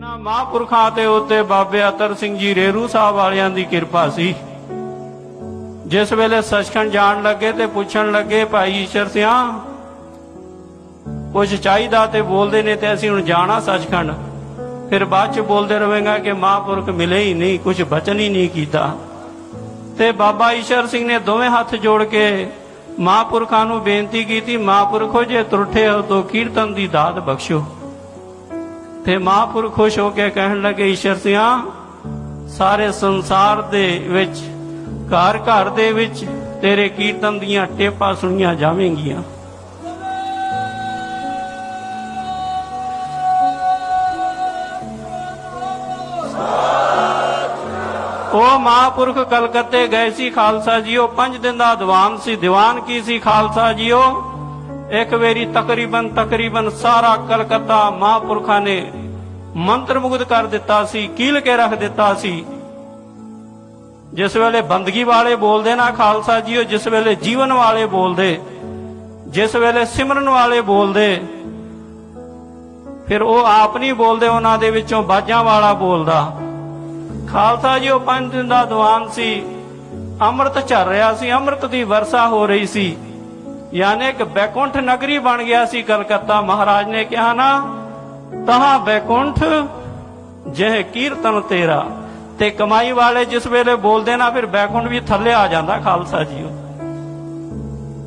ਇਹਨਾਂ ਮਹਾਂਪੁਰਖਾਂ ਤੇ ਉੱਤੇ ਬਾਬੇ ਅਤਰ ਸਿੰਘ ਜੀ ਰੇਰੂ ਸਾਹਿਬ ਵਾਲਿਆਂ ਦੀ ਕਿਰਪਾ ਸੀ। ਜਿਸ ਵੇਲੇ ਸਚਖੰਡ ਜਾਣ ਲੱਗੇ ਤੇ ਪੁੱਛਣ ਲੱਗੇ, ਭਾਈ ਈਸ਼ਰ ਸਿਆ ਕੁਝ ਚਾਹੀਦਾ ਤੇ ਬੋਲਦੇ ਨੇ ਤੇ ਅਸੀਂ ਹੁਣ ਜਾਣਾ ਸਚਖੰਡ। ਫਿਰ ਬਾਅਦ ਚ ਬੋਲਦੇ ਰਵੇਂਗਾ ਕਿ ਮਹਾਂਪੁਰਖ ਮਿਲੇ ਹੀ ਨਹੀਂ ਕੁਝ ਬਚਨ ਹੀ ਨਹੀਂ ਕੀਤਾ। ਤੇ ਬਾਬਾ ਈਸ਼ਰ ਸਿੰਘ ਨੇ ਦੋਵੇਂ ਹੱਥ ਜੋੜ ਕੇ ਮਹਾਂਪੁਰਖਾਂ ਨੂੰ ਬੇਨਤੀ ਕੀਤੀ, ਮਹਾਂਪੁਰਖੋ, ਜੇ ਤੁਰਠੇ ਹੋ ਤਾਂ ਕੀਰਤਨ ਦੀ ਦਾਤ ਬਖਸ਼ੋ ਤੇ ਮਹਾਂਪੁਰਖ ਖੁਸ਼ ਹੋ ਕੇ ਕਹਿਣ ਲੱਗੇ, ਈਸ਼ਰ ਸਿਆ, ਸਾਰੇ ਸੰਸਾਰ ਦੇ ਵਿੱਚ, ਘਰ ਘਰ ਦੇ ਵਿੱਚ ਤੇਰੇ ਕੀਰਤਨ ਦੀਆਂ ਟੇਪਾਂ ਸੁਣੀਆਂ ਜਾਵੇਂਗੀਆਂ। ਉਹ ਮਹਾਂਪੁਰਖ ਕਲਕੱਤੇ ਗਏ ਸੀ ਖਾਲਸਾ ਜੀ ਜੀਓ, ਪੰਜ ਦਿਨ ਦਾ ਦੀਵਾਨ ਸੀ। ਦੀਵਾਨ ਕੀ ਸੀ ਖਾਲਸਾ ਜੀ ਜੀਓ? ਇੱਕ ਵੇਰੀ ਤਕਰੀਬਨ ਤਕਰੀਬਨ ਸਾਰਾ ਕਲਕੱਤਾ ਮਹਾਂਪੁਰਖਾਂ ਨੇ ਮੰਤਰ ਮੁਗਧ ਕਰ ਦਿੱਤਾ ਸੀ, ਕੀਲ ਕੇ ਰੱਖ ਦਿੱਤਾ ਸੀ। ਜਿਸ ਵੇਲੇ ਬੰਦਗੀ ਵਾਲੇ ਬੋਲਦੇ ਨਾ ਖਾਲਸਾ ਜੀਓ ਜਿਸ ਵੇਲੇ ਜੀਵਨ ਵਾਲੇ ਬੋਲਦੇ, ਜਿਸ ਵੇਲੇ ਸਿਮਰਨ ਵਾਲੇ ਬੋਲਦੇ, ਫਿਰ ਉਹ ਆਪ ਨਹੀਂ ਬੋਲਦੇ, ਉਹਨਾਂ ਦੇ ਵਿੱਚੋਂ ਬਾਜਾਂ ਵਾਲਾ ਬੋਲਦਾ। ਖਾਲਸਾ ਜੀ, ਉਹ ਪੰਜ ਦਿਨ ਦਾ ਦੀਵਾਨ ਸੀ, ਅੰਮ੍ਰਿਤ ਝਰ ਰਿਹਾ ਸੀ, ਅੰਮ੍ਰਿਤ ਦੀ ਵਰਸ਼ਾ ਹੋ ਰਹੀ ਸੀ। ਯਾਨੀ ਇੱਕ ਬੈਕੁੰਠ ਨਗਰੀ ਬਣ ਗਿਆ ਸੀ ਕਲਕੱਤਾ। ਮਹਾਰਾਜ ਨੇ ਕਿਹਾ, ਨਾ, ਤਹਾਂ ਬੈਕੁੰਠ, ਜਹ ਕੀਰਤਨ ਤੇਰਾ। ਤੇ ਕਮਾਈ ਵਾਲੇ ਜਿਸ ਵੇਲੇ ਬੋਲਦੇ ਨਾ, ਫਿਰ ਬੈਕੁੰਠ ਵੀ ਥੱਲੇ ਆ ਜਾਂਦਾ ਖਾਲਸਾ ਜੀ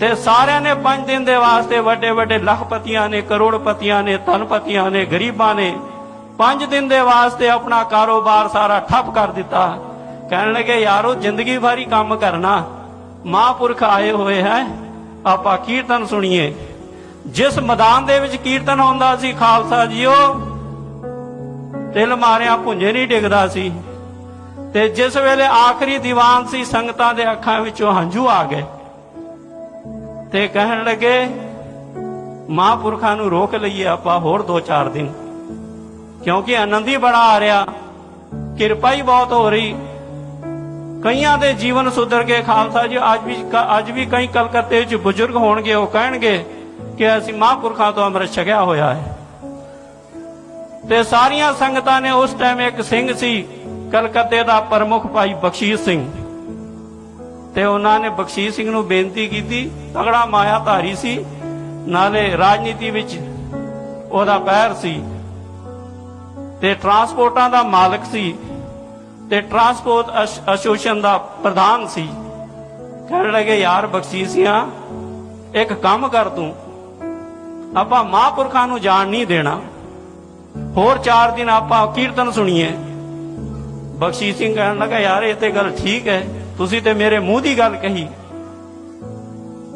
ਤੇ ਸਾਰਿਆਂ ਨੇ ਪੰਜ ਦਿਨ ਦੇ ਵਾਸਤੇ ਵੱਡੇ ਵੱਡੇ ਲੱਖਪਤੀਆਂ ਨੇ, ਕਰੋੜਪਤੀਆਂ ਨੇ, ਧਨਪਤੀਆਂ ਨੇ, ਗਰੀਬਾਂ ਨੇ, ਪੰਜ ਦਿਨ ਦੇ ਵਾਸਤੇ ਆਪਣਾ ਕਾਰੋਬਾਰ ਸਾਰਾ ਠੱਪ ਕਰ ਦਿੱਤਾ। ਕਹਿਣ ਲੱਗੇ, ਯਾਰੋ, ਜ਼ਿੰਦਗੀ ਭਰੀ ਕੰਮ ਕਰਨਾ। ਮਹਾਂਪੁਰਖ ਆਏ ਹੋਏ ਹੈ। ਆਪਾਂ ਕੀਰਤਨ ਸੁਣੀਏ। ਜਿਸ ਮੈਦਾਨ ਦੇ ਵਿੱਚ ਕੀਰਤਨ ਹੁੰਦਾ ਸੀ, ਖਾਲਸਾ ਜੀਓ, ਤਿਲ ਮਾਰਿਆ ਭੁੰਜੇ ਨਹੀਂ ਡਿੱਗਦਾ ਸੀ। ਤੇ ਜਿਸ ਵੇਲੇ ਆਖਰੀ ਦੀਵਾਨ ਸੀ, ਸੰਗਤਾਂ ਦੇ ਅੱਖਾਂ ਵਿੱਚੋਂ ਹੰਝੂ ਆ ਗਏ। ਤੇ ਕਹਿਣ ਲੱਗੇ, ਮਹਾਂਪੁਰਖਾਂ ਨੂੰ ਰੋਕ ਲਈਏ ਆਪਾਂ ਹੋਰ 2-4 ਦਿਨ। ਕਿਉਂਕਿ ਆਨੰਦ ਹੀ ਬੜਾ ਆ ਰਿਹਾ। ਕਿਰਪਾ ਹੀ ਬਹੁਤ ਹੋ ਰਹੀ। ਕਈਆਂ ਦੇ ਜੀਵਨ ਸੁਧਰ ਗਏ। ਖਾਲਸਾ ਜੀ, ਅੱਜ ਵੀ ਅੱਜ ਵੀ ਕਈ ਕਲਕੱਤੇ ਵਿੱਚ ਬਜ਼ੁਰਗ ਹੋਣਗੇ, ਉਹ ਕਹਿਣਗੇ ਕਿ ਅਸੀਂ ਮਹਾਂਪੁਰਖਾਂ ਤੋਂ ਅੰਮ੍ਰਿਤ ਛਕਿਆ ਹੋਇਆ ਹੈ। ਤੇ ਸਾਰੀਆਂ ਸੰਗਤਾਂ ਨੇ ਉਸ ਟਾਈਮ ਇੱਕ ਸਿੰਘ ਸੀ, ਕਲਕੱਤੇ ਦਾ ਪ੍ਰਮੁੱਖ ਭਾਈ ਬਖਸ਼ੀਸ਼ ਸਿੰਘ। ਤੇ ਉਹਨਾਂ ਨੇ ਬਖਸ਼ੀਸ਼ ਸਿੰਘ ਨੂੰ ਬੇਨਤੀ ਕੀਤੀ, ਤਗੜਾ ਮਾਇਆ ਧਾਰੀ ਸੀ, ਨਾਲੇ ਰਾਜਨੀਤੀ ਵਿੱਚ ਉਹਦਾ ਪੈਰ ਸੀ। ਤੇ ਟਰਾਂਸਪੋਰਟਾਂ ਦਾ ਮਾਲਕ ਸੀ ਤੇ ਟਰਾਂਸਪੋਰਟ ਐਸੋਸੀਏਸ਼ਨ ਦਾ ਪ੍ਰਧਾਨ ਸੀ। ਕਹਿਣ ਲੱਗੇ, ਯਾਰ ਬਖਸ਼ੀਸੀਆਂ ਇੱਕ ਕੰਮ ਕਰ ਤੂੰ। ਆਪਾਂ ਮਹਾਂਪੁਰਖਾਂ ਨੂੰ ਜਾਣ ਨਹੀਂ ਦੇਣਾ। ਹੋਰ 4 ਦਿਨ ਆਪਾਂ ਕੀਰਤਨ ਸੁਣੀਏ। ਬਖਸ਼ੀਸ਼ ਸਿੰਘ ਕਹਿਣ ਲੱਗਾ, ਯਾਰ, ਇਹ ਤੇ ਗੱਲ ਠੀਕ ਹੈ। ਤੁਸੀਂ ਤੇ ਮੇਰੇ ਮੂੰਹ ਦੀ ਗੱਲ ਕਹੀ।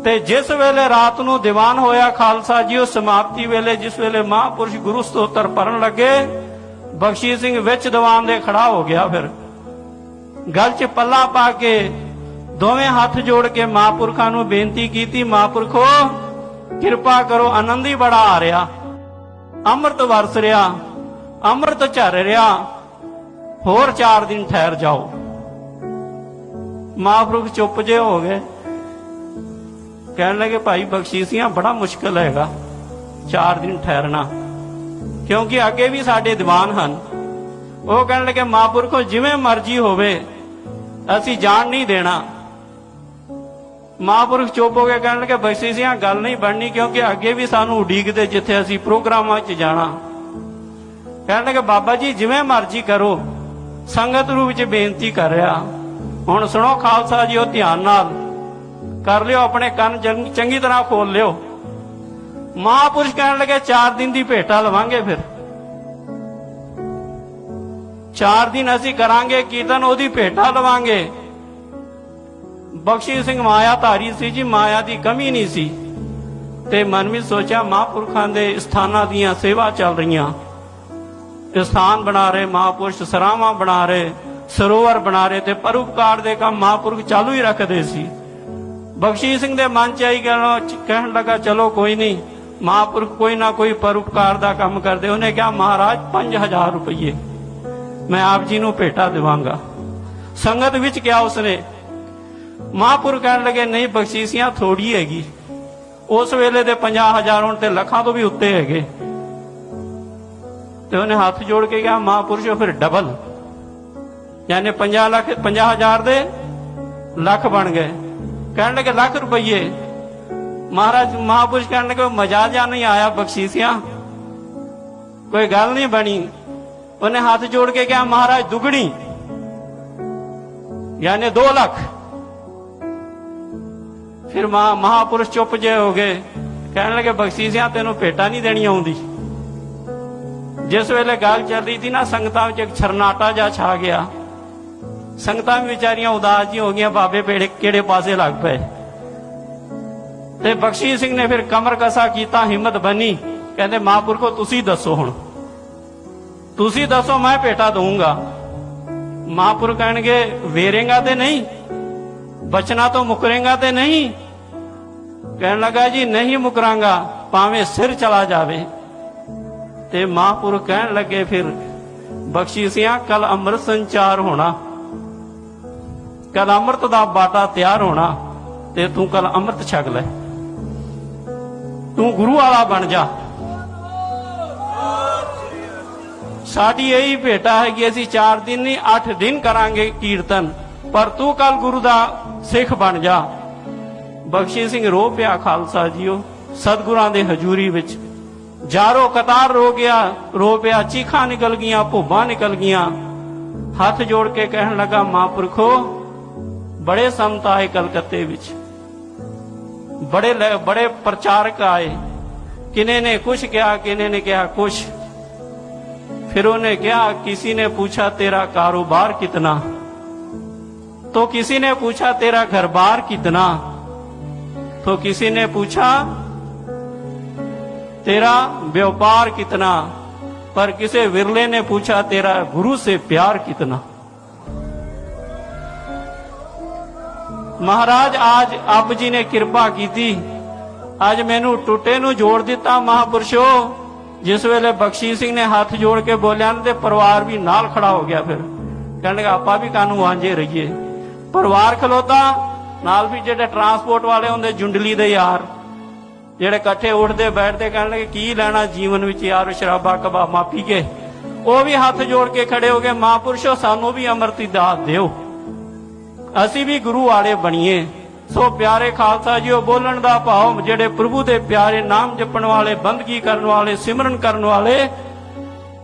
ਤੇ ਜਿਸ ਵੇਲੇ ਰਾਤ ਨੂੰ ਦੀਵਾਨ ਹੋਇਆ ਖਾਲਸਾ ਜੀ, ਉਹ ਸਮਾਪਤੀ ਵੇਲੇ ਜਿਸ ਵੇਲੇ ਮਹਾਂਪੁਰਸ਼ ਗੁਰੂ ਸਤੋਤਰ ਪੜਨ ਲੱਗੇ ਬਖਸ਼ੀਸ਼ ਸਿੰਘ ਵਿੱਚ ਦੀਵਾਨ ਦੇ ਖੜਾ ਹੋ ਗਿਆ ਫਿਰ। ਗਲ 'ਚ ਪੱਲਾ ਪਾ ਕੇ ਦੋਵੇਂ ਹੱਥ ਜੋੜ ਕੇ ਮਹਾਂਪੁਰਖਾਂ ਨੂੰ ਬੇਨਤੀ ਕੀਤੀ, ਮਹਾਂਪੁਰਖੋ, ਕਿਰਪਾ ਕਰੋ, ਆਨੰਦ ਹੀ ਬੜਾ ਆ ਰਿਹਾ। ਅੰਮ੍ਰਿਤ ਵਰਸ ਰਿਹਾ, ਅੰਮ੍ਰਿਤ ਝਰ ਰਿਹਾ, ਹੋਰ 4 ਦਿਨ ਠਹਿਰ ਜਾਓ। ਮਹਾਂਪੁਰਖ ਚੁੱਪ ਜੇ ਹੋ ਗਏ। ਕਹਿਣ ਲੱਗੇ, ਭਾਈ ਬਖਸ਼ੀਸੀਆਂ ਬੜਾ ਮੁਸ਼ਕਲ ਹੈਗਾ 4 ਦਿਨ ਠਹਿਰਨਾ। ਕਿਉਂਕਿ ਅੱਗੇ ਵੀ ਸਾਡੇ ਦੀਵਾਨ ਹਨ। ਉਹ ਕਹਿਣ ਲੱਗੇ, ਮਹਾਂਪੁਰਖੋ, ਜਿਵੇਂ ਮਰਜ਼ੀ ਹੋਵੇ, ਅਸੀਂ ਜਾਣ ਨਹੀਂ ਦੇਣਾ। ਮਹਾਂਪੁਰਖ ਚੁੱਪ ਹੋ ਕੇ ਕਹਿਣ ਲੱਗੇ ਬਖਸ਼ੀਸੀਆਂ ਗੱਲ ਨਹੀਂ ਬਣਨੀ, ਕਿਉਂਕਿ ਅੱਗੇ ਵੀ ਸਾਨੂੰ ਉਡੀਕਦੇ ਜਿੱਥੇ ਅਸੀਂ ਪ੍ਰੋਗਰਾਮਾਂ 'ਚ ਜਾਣਾ। ਕਹਿਣ ਲੱਗੇ, ਬਾਬਾ ਜੀ, ਜਿਵੇਂ ਮਰਜ਼ੀ ਕਰੋ। ਸੰਗਤ ਰੂਪ ਵਿੱਚ ਬੇਨਤੀ ਕਰ ਰਿਹਾ। ਹੁਣ ਸੁਣੋ, ਖਾਲਸਾ ਜੀ, ਉਹ ਧਿਆਨ ਨਾਲ। ਕਰ ਲਿਓ, ਆਪਣੇ ਕੰਨ ਚੰਗੀ ਤਰ੍ਹਾਂ ਖੋਲ ਲਿਓ। ਮਹਾਂਪੁਰਸ਼ ਕਹਿਣ ਲੱਗੇ 4 ਦਿਨ ਦੀ ਭੇਟਾ ਲਵਾਂਗੇ ਫਿਰ। 4 ਦਿਨ ਅਸੀਂ ਕਰਾਂਗੇ ਕੀਰਤਨ, ਉਹਦੀ ਭੇਟਾ ਲਵਾਂਗੇ। ਬਖਸ਼ੀ ਸਿੰਘ ਮਾਇਆ ਧਾਰੀ ਸੀ ਜੀ, ਮਾਇਆ ਦੀ ਕਮੀ ਨਹੀਂ ਸੀ। ਤੇ ਮਨ ਵਿੱਚ ਸੋਚਿਆ, ਮਹਾਂਪੁਰਖਾਂ ਦੇ ਸਥਾਨਾਂ ਦੀਆਂ ਸੇਵਾ ਚੱਲ ਰਹੀਆਂ। ਸਥਾਨ ਬਣਾ ਰਹੇ, ਮਹਾਂਪੁਰਸ਼ ਸਰਾਵਾਂ ਬਣਾ ਰਹੇ, ਸਰੋਵਰ ਬਣਾ ਰਹੇ ਤੇ ਪਰਉਪਕਾਰ ਦੇ ਕੰਮ ਮਹਾਂਪੁਰਖ ਚਾਲੂ ਹੀ ਰੱਖਦੇ ਸੀ। ਬਖਸ਼ੀ ਸਿੰਘ ਦੇ ਮਨ ਚ ਆਈ ਗੱਲ ਕਹਿਣ ਲੱਗਾ, ਚਲੋ ਕੋਈ ਨਹੀਂ ਮਹਾਂਪੁਰਖ ਕੋਈ ਨਾ ਕੋਈ ਪਰਉਪਕਾਰ ਦਾ ਕੰਮ ਕਰਦੇ, ਉਹਨੇ ਕਿਹਾ, ਮਹਾਰਾਜ 5000 ਰੁਪਏ ਮੈਂ ਆਪ ਜੀ ਨੂੰ ਭੇਟਾ ਦੇਵਾਂਗਾ। ਸੰਗਤ ਵਿੱਚ ਕਿਹਾ ਉਸਨੇ, ਮਹਾਂਪੁਰਖ ਕਹਿਣ ਲੱਗੇ, ਨਹੀਂ ਬਖਸ਼ੀਸੀਆਂ ਥੋੜੀ ਹੈਗੀ। ਉਸ ਵੇਲੇ ਦੇ 50000 ਹੁਣ ਤੇ ਲੱਖਾਂ ਤੋਂ ਵੀ ਉੱਤੇ ਹੈਗੇ। ਤੇ ਉਹਨੇ ਹੱਥ ਜੋੜ ਕੇ ਕਿਹਾ, ਮਹਾਪੁਰਸ਼ੋ ਫਿਰ ਡਬਲ। ਯਾਨੀ 50 ਲੱਖ 50000 ਦੇ ਲੱਖ ਬਣ ਗਏ। ਕਹਿਣ ਲੱਗੇ, ਲੱਖ ਰੁਪਏ ਮਹਾਰਾਜ, ਮਹਾਪੁਰਸ਼ ਕਹਿਣ ਲੱਗੇ ਮਜ਼ਾ ਜਾ ਨਹੀਂ ਆਇਆ ਬਖਸ਼ੀਸਿਆ। ਕੋਈ ਗੱਲ ਨਹੀਂ ਬਣੀ। ਉਹਨੇ ਹੱਥ ਜੋੜ ਕੇ ਕਿਹਾ, ਮਹਾਰਾਜ ਦੁਗਣੀ। ਯਾਨੀ 2 ਲੱਖ। ਫਿਰ ਮਹਾ, ਮਹਾਪੁਰਸ਼ ਚੁੱਪ ਜੇ ਹੋ ਗਏ। ਕਹਿਣ ਲੱਗੇ, ਬਖਸ਼ੀਸਿਆ, ਤੈਨੂੰ ਭੇਟਾ ਨਹੀਂ ਦੇਣੀ ਆਉਂਦੀ। ਜਿਸ ਵੇਲੇ ਗੱਲ ਚੱਲ ਰਹੀ ਸੀ ਨਾ, ਸੰਗਤਾਂ ਵਿੱਚ ਇੱਕ ਛਰਨਾਟਾ ਜਾ ਛਾ ਗਿਆ। ਸੰਗਤਾਂ ਵੀ ਵਿਚਾਰੀਆਂ ਉਦਾਸ ਜੀ ਹੋ ਗਈਆਂ, ਬਾਬੇ ਪੇੜੇ ਕਿਹੜੇ ਪਾਸੇ ਲੱਗ ਪਏ। ਤੇ ਬਖਸ਼ੀ ਸਿੰਘ ਨੇ ਫਿਰ ਕਮਰ ਕਸਾ ਕੀਤਾ, ਹਿੰਮਤ ਬਣੀ ਕਹਿੰਦੇ, ਮਹਾਂਪੁਰਖੋ, ਤੁਸੀਂ ਦੱਸੋ ਹੁਣ। ਤੁਸੀਂ ਦੱਸੋ, ਮੈਂ ਭੇਟਾ ਦਊਂਗਾ। ਮਹਾਂਪੁਰ ਕਹਿਣਗੇ, ਵੇਰੇਗਾ ਤੇ ਨਹੀਂ, ਬਚਨਾ ਤੋਂ ਮੁਕਰੇਗਾ ਤੇ ਨਹੀਂ। ਕਹਿਣ ਲੱਗਾ, ਜੀ, ਨਹੀਂ ਮੁਕਰਾਂਗਾ, ਭਾਵੇਂ ਸਿਰ ਚਲਾ ਜਾਵੇ। ਤੇ ਮਹਾਂਪੁਰ ਕਹਿਣ ਲੱਗੇ ਫਿਰ, ਬਖਸ਼ੀ ਬਖਸ਼ੀਸਿਆਂ ਕੱਲ ਅੰਮ੍ਰਿਤ ਸੰਚਾਰ ਹੋਣਾ। ਕੱਲ ਅੰਮ੍ਰਿਤ ਦਾ ਬਾਟਾ ਤਿਆਰ ਹੋਣਾ, ਤੇ ਤੂੰ ਕੱਲ ਅੰਮ੍ਰਿਤ ਛਕ ਲੈ। ਤੂੰ ਗੁਰੂ ਵਾਲਾ ਬਣ ਜਾ। ਸਾਡੀ ਇਹੀ ਭੇਟਾ ਹੈ ਕਿ ਅਸੀਂ 4 ਦਿਨ ਨਹੀਂ 8 ਦਿਨ ਕਰਾਂਗੇ ਕੀਰਤਨ। ਪਰ ਤੂੰ ਕੱਲ ਗੁਰੂ ਦਾ ਸਿੱਖ ਬਣ ਜਾ। ਬਖਸ਼ੀ ਸਿੰਘ, ਰੋ ਪਿਆ ਖਾਲਸਾ ਜੀਓ। ਸਤਿਗੁਰਾਂ ਦੇ ਹਜ਼ੂਰੀ ਵਿੱਚ। ਜਾਰੋ ਕਤਾਰ ਰੋ ਗਿਆ, ਰੋ ਪਿਆ, ਚੀਖਾਂ ਨਿਕਲ ਗਈਆਂ, ਭੋਬਾਂ ਨਿਕਲ ਗਈਆਂ। ਹੱਥ ਜੋੜ ਕੇ ਕਹਿਣ ਲੱਗਾ, ਮਹਾਂਪੁਰਖੋ, ਬੜੇ ਸੰਤ ਆਏ ਕਲਕੱਤੇ ਵਿੱਚ। बड़े बड़े प्रचारक आए। किने ने कुछ क्या किने ने क्या कुछ। फिर उन्हें क्या किसी ने पूछा, तेरा कारोबार कितना? तो किसी ने पूछा, तेरा घर बार कितना? तो किसी ने पूछा, तेरा व्यापार कितना? पर किसी विरले ने पूछा, तेरा गुरु से प्यार कितना? ਮਹਾਰਾਜ, ਅੱਜ ਆਪ ਜੀ ਨੇ ਕਿਰਪਾ ਕੀਤੀ। ਅੱਜ ਮੈਨੂੰ ਟੁੱਟੇ ਨੂੰ ਜੋੜ ਦਿੱਤਾ ਮਹਾਪੁਰਸ਼ੋ। ਜਿਸ ਵੇਲੇ ਬਖਸ਼ੀ ਸਿੰਘ ਨੇ ਹੱਥ ਜੋੜ ਕੇ ਬੋਲਿਆ ਤੇ ਪਰਿਵਾਰ ਵੀ ਨਾਲ ਖੜਾ ਹੋ ਗਿਆ ਫਿਰ। ਕਹਿਣ ਲੱਗਾ ਆਪਾਂ ਵੀ ਕਾਨੂੰ ਵਾਂਝੇ ਰਹੀਏ। ਪਰਿਵਾਰ ਖਲੋਤਾ, ਨਾਲ ਵੀ ਜਿਹੜੇ ਟਰਾਂਸਪੋਰਟ ਵਾਲੇ ਹੁੰਦੇ, ਜੁੰਡਲੀ ਦੇ ਯਾਰ। ਜਿਹੜੇ ਇਕੱਠੇ ਉੱਠਦੇ, ਬੈਠਦੇ ਕਹਿਣ ਲੱਗੇ ਕੀ ਲੈਣਾ ਜੀਵਨ ਵਿੱਚ ਯਾਰ, ਸ਼ਰਾਬਾ, ਕਬਾਬਾ ਪੀ ਕੇ। ਉਹ ਵੀ ਹੱਥ ਜੋੜ ਕੇ ਖੜੇ ਹੋ ਗਏ, ਮਹਾਪੁਰਸ਼ੋ, ਸਾਨੂੰ ਵੀ ਅੰਮ੍ਰਿਤ ਦੀ ਦਾਤ ਦਿਓ। ਅਸੀਂ ਵੀ ਗੁਰੂ ਵਾਲੇ ਬਣੀਏ। ਸੋ ਪਿਆਰੇ ਖਾਲਸਾ ਜੀਓ, ਬੋਲਣ ਦਾ ਭਾਵ ਜਿਹੜੇ ਪ੍ਰਭੂ ਦੇ ਪਿਆਰੇ ਨਾਮ ਜਪਣ ਵਾਲੇ, ਬੰਦਗੀ ਕਰਨ ਵਾਲੇ, ਸਿਮਰਨ ਕਰਨ ਵਾਲੇ,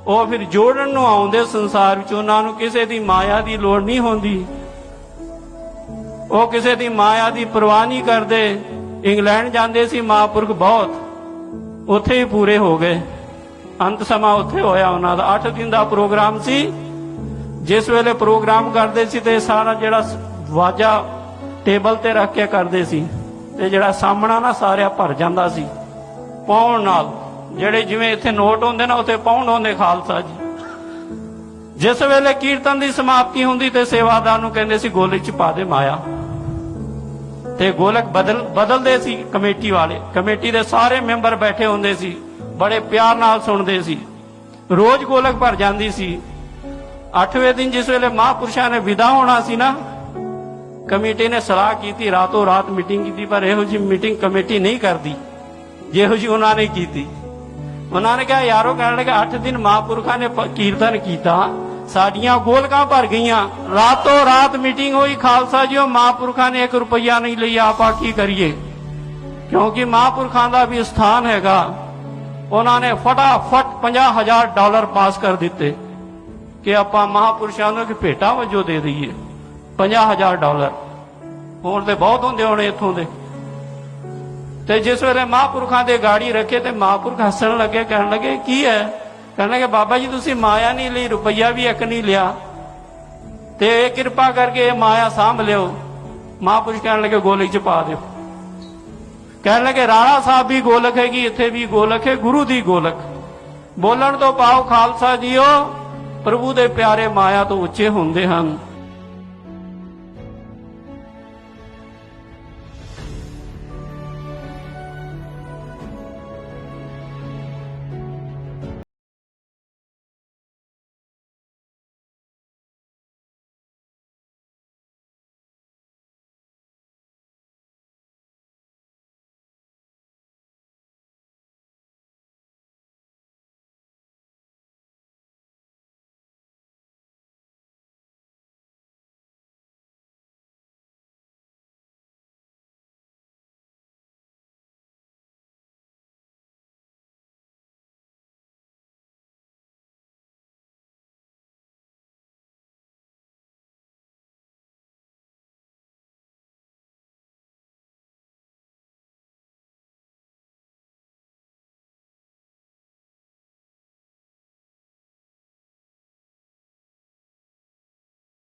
ਉਹ ਫਿਰ ਜੋੜਨ ਨੂੰ ਆਉਂਦੇ ਸੰਸਾਰ ਵਿੱਚ। ਉਹਨਾਂ ਨੂੰ ਕਿਸੇ ਦੀ ਮਾਇਆ ਦੀ ਲੋੜ ਨਹੀਂ ਹੁੰਦੀ। ਉਹ ਕਿਸੇ ਦੀ ਮਾਇਆ ਦੀ ਪਰਵਾਹ ਨਹੀਂ ਕਰਦੇ। ਇੰਗਲੈਂਡ ਜਾਂਦੇ ਸੀ ਮਹਾਂਪੁਰਖ ਬਹੁਤ। ਉੱਥੇ ਹੀ ਪੂਰੇ ਹੋ ਗਏ। ਅੰਤ ਸਮਾਂ ਉੱਥੇ ਹੋਇਆ ਉਹਨਾਂ ਦਾ। 8 ਦਿਨ ਦਾ ਪ੍ਰੋਗਰਾਮ ਸੀ। ਜਿਸ ਵੇਲੇ ਪ੍ਰੋਗਰਾਮ ਕਰਦੇ ਸੀ ਤੇ ਸਾਰਾ ਜਿਹੜਾ ਵਾਜਾ ਟੇਬਲ ਤੇ ਰੱਖ ਕੇ ਕਰਦੇ ਸੀ ਤੇ ਜਿਹੜਾ ਸਾਹਮਣਾ ਨਾ ਸਾਰਿਆ ਭਰ ਜਾਂਦਾ ਸੀ, ਪਾਉਣ ਨਾਲ, ਜਿਹੜੇ ਜਿਵੇਂ ਇੱਥੇ ਨੋਟ ਹੁੰਦੇ ਨਾ, ਉੱਥੇ ਪਾਉਣ ਹੁੰਦੇ ਖਾਲਸਾ ਜੀ। ਜਿਸ ਵੇਲੇ ਕੀਰਤਨ ਦੀ ਸਮਾਪਤੀ ਹੁੰਦੀ ਤੇ ਸੇਵਾਦਾਰ ਨੂੰ ਕਹਿੰਦੇ ਸੀ, ਗੋਲਕ ਚ ਪਾ ਦੇ ਮਾਇਆ। ਤੇ ਗੋਲਕ ਬਦਲ, ਬਦਲਦੇ ਸੀ ਕਮੇਟੀ ਵਾਲੇ। ਕਮੇਟੀ ਦੇ ਸਾਰੇ ਮੈਂਬਰ ਬੈਠੇ ਹੁੰਦੇ ਸੀ, ਬੜੇ ਪਿਆਰ ਨਾਲ ਸੁਣਦੇ ਸੀ। ਰੋਜ਼ ਗੋਲਕ ਭਰ ਜਾਂਦੀ ਸੀ। ਅੱਠਵੇਂ ਦਿਨ ਜਿਸ ਵੇਲੇ ਮਹਾਂਪੁਰਸ਼ਾਂ ਨੇ ਵਿਦਾ ਹੋਣਾ ਸੀ ਨਾ ਕਮੇਟੀ ਨੇ ਸਲਾਹ ਕੀਤੀ, ਰਾਤੋਂ ਰਾਤ ਮੀਟਿੰਗ ਕੀਤੀ, ਪਰ ਇਹੋ ਜੀ ਮੀਟਿੰਗ ਕਮੇਟੀ ਨਹੀਂ ਕਰਦੀ। ਜਿਹੋ ਜੀ ਉਹਨਾਂ ਨੇ ਕੀਤੀ। ਉਹਨਾਂ ਨੇ ਕਿਹਾ, ਯਾਰੋ, ਕਹਿਣ ਲੱਗੇ 8 ਦਿਨ ਮਹਾਂਪੁਰਖਾਂ ਨੇ ਕੀਰਤਨ ਕੀਤਾ। ਸਾਡੀਆਂ ਗੋਲਕਾਂ ਭਰ ਗਈਆਂ। ਰਾਤੋਂ ਰਾਤ ਮੀਟਿੰਗ ਹੋਈ, ਖਾਲਸਾ ਜੀਓ ਮਹਾਂਪੁਰਖਾਂ ਨੇ 1 ਰੁਪਈਆ ਨਹੀਂ ਲਈ, ਆਪਾਂ ਕੀ ਕਰੀਏ? ਕਿਉਂਕਿ ਮਹਾਂਪੁਰਖਾਂ ਦਾ ਵੀ ਸਥਾਨ ਹੈਗਾ। ਉਹਨਾਂ ਨੇ ਫਟਾਫਟ 50000 ਡਾਲਰ ਪਾਸ ਕਰ ਦਿੱਤੇ ਕਿ ਆਪਾਂ ਮਹਾਂਪੁਰਸ਼ਾਂ ਨੂੰ ਇੱਕ ਭੇਟਾ ਵਜੋਂ ਦੇ ਦਈਏ। 50000 ਡਾਲਰ। ਹੁਣ ਤੇ ਬਹੁਤ ਹੁੰਦੇ ਹੋਣੇ ਇੱਥੋਂ ਦੇ। ਤੇ ਜਿਸ ਵੇਲੇ ਮਹਾਂਪੁਰਖਾਂ ਦੇ ਗਾੜੀ ਰੱਖੇ ਤੇ ਮਹਾਂਪੁਰਖ ਹੱਸਣ ਲੱਗੇ, ਕਹਿਣ ਲੱਗੇ, ਕੀ ਹੈ? ਕਹਿਣ ਲੱਗੇ, ਬਾਬਾ ਜੀ, ਤੁਸੀਂ ਮਾਇਆ ਨਹੀਂ ਲਈ, ਰੁਪਈਆ ਵੀ ਇੱਕ ਨਹੀਂ ਲਿਆ। ਤੇ ਇਹ ਕਿਰਪਾ ਕਰਕੇ ਇਹ ਮਾਇਆ ਸਾਂਭ ਲਿਓ। ਮਹਾਂਪੁਰਖ ਕਹਿਣ ਲੱਗੇ, ਗੋਲੀ ਚ ਪਾ ਦਿਓ। ਕਹਿਣ ਲੱਗੇ, ਰਾਣਾ ਸਾਹਿਬ ਵੀ ਗੋਲਕ ਹੈਗੀ, ਇੱਥੇ ਵੀ ਗੋਲਕ ਹੈ, ਗੁਰੂ ਦੀ ਗੋਲਕ। ਬੋਲਣ ਤੋਂ ਪਾਓ ਖਾਲਸਾ ਜੀਓ, ਪ੍ਰਭੂ ਦੇ ਪਿਆਰੇ ਮਾਇਆ ਤੋਂ ਉੱਚੇ ਹੁੰਦੇ ਹਨ।